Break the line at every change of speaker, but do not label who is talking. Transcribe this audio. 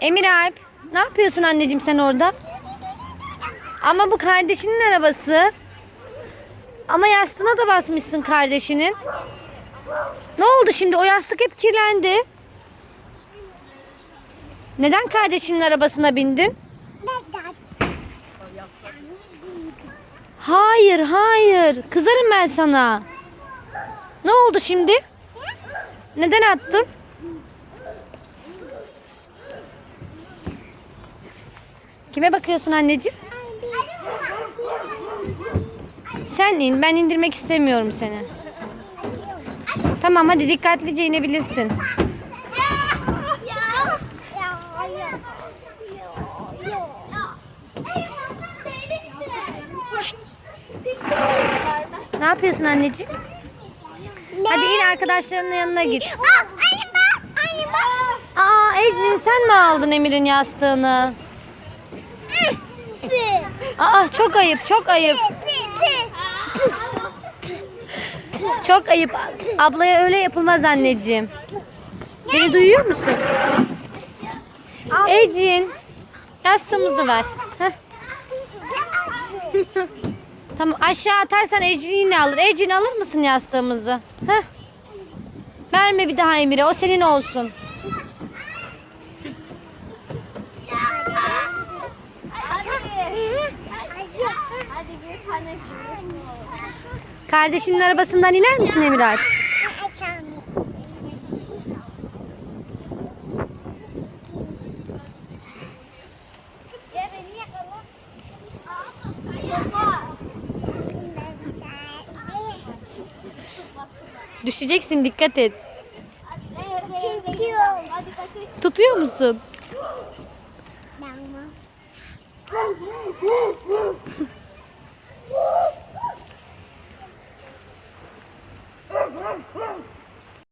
Emir Alp, ne yapıyorsun anneciğim sen orada? Ama bu kardeşinin arabası. Ama yastığına da basmışsın kardeşinin. Ne oldu şimdi? O yastık hep kirlendi. Neden kardeşinin arabasına bindin? Hayır, hayır. Kızarım ben sana. Ne oldu şimdi? Neden attın? Kime bakıyorsun anneciğim? Sen in. Ben indirmek istemiyorum seni. Tamam hadi dikkatlice inebilirsin. Ne yapıyorsun anneciğim? Hadi in arkadaşlarının yanına git.
Anne bak, anne bak.
Aa Ecrin sen mi aldın Emir'in yastığını? Aa çok ayıp çok ayıp. Çok ayıp. Ablaya öyle yapılmaz anneciğim. Beni duyuyor musun? Ecrin yastığımızı ver. Heh. Tamam aşağı atarsan Ecrin yine alır. Ecrin alır mısın yastığımızı? Heh. Verme bir daha Emir'e o senin olsun.
Hadi bir tane
Kardeşinin arabasından iner misin Emir Alp?
Gel beni yakala.
Düşeceksin dikkat et. Tutuyor musun?